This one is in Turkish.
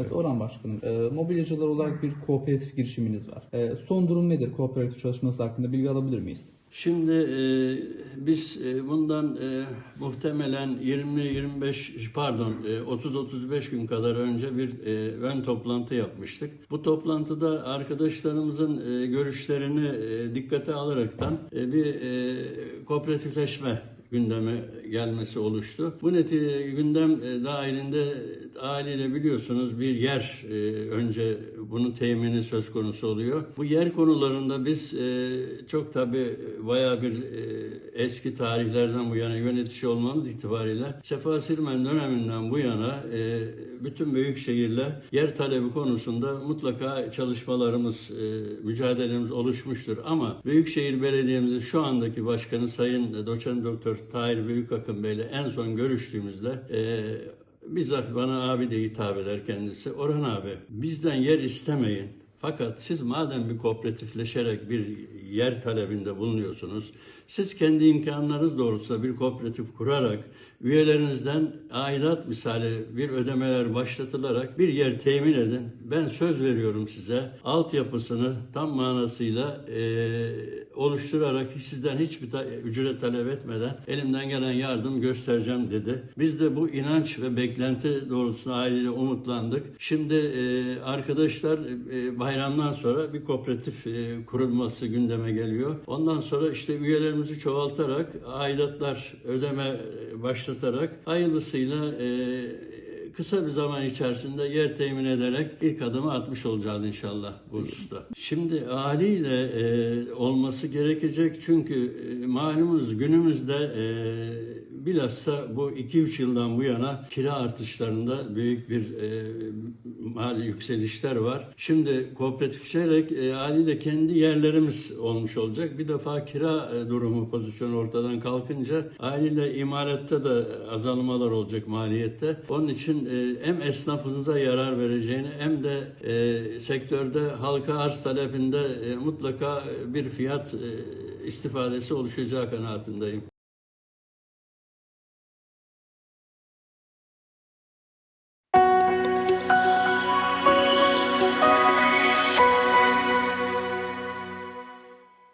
Evet Orhan Başkanım, e, mobilyacılar olarak bir kooperatif girişiminiz var. E, son durum nedir kooperatif çalışması hakkında bilgi alabilir miyiz? Şimdi e, biz e, bundan e, muhtemelen 20-25 pardon e, 30-35 gün kadar önce bir e, ön toplantı yapmıştık. Bu toplantıda arkadaşlarımızın e, görüşlerini e, dikkate alaraktan e, bir e, kooperatifleşme gündeme gelmesi oluştu. Bu neti gündem e, haliyle biliyorsunuz bir yer e, önce bunun temini söz konusu oluyor. Bu yer konularında biz e, çok tabi bayağı bir e, eski tarihlerden bu yana yönetici olmamız itibariyle Sefa Sirmen döneminden bu yana e, bütün büyük şehirler yer talebi konusunda mutlaka çalışmalarımız, e, mücadelemiz oluşmuştur. Ama Büyükşehir Belediye'mizin şu andaki başkanı Sayın Doçent Doktor Tahir Büyükakın Bey'le en son görüştüğümüzde e, bizzat bana abi de hitap eder kendisi. Orhan abi bizden yer istemeyin. Fakat siz madem bir kooperatifleşerek bir yer talebinde bulunuyorsunuz, siz kendi imkanlarınız doğrultusunda bir kooperatif kurarak üyelerinizden aidat misali bir ödemeler başlatılarak bir yer temin edin. Ben söz veriyorum size altyapısını tam manasıyla eee, oluşturarak sizden hiçbir ta- ücret talep etmeden elimden gelen yardım göstereceğim dedi. Biz de bu inanç ve beklenti doğrultusunda aileyle umutlandık. Şimdi eee, arkadaşlar eee, bayramdan sonra bir kooperatif eee, kurulması gündeme geliyor. Ondan sonra işte üyelerimizi çoğaltarak aidatlar ödeme eee, başlatarak hayırlısıyla eee kısa bir zaman içerisinde yer temin ederek ilk adımı atmış olacağız inşallah bu hususta. Şimdi haliyle e, olması gerekecek çünkü e, malumunuz günümüzde e, bilhassa bu 2-3 yıldan bu yana kira artışlarında büyük bir e, mali yükselişler var. Şimdi kooperatifleşerek e, haliyle kendi yerlerimiz olmuş olacak. Bir defa kira e, durumu pozisyonu ortadan kalkınca haliyle imalatta da azalmalar olacak maliyette. Onun için e, hem esnafımıza yarar vereceğini hem de e, sektörde halka arz talebinde e, mutlaka bir fiyat e, istifadesi oluşacağı kanaatindeyim.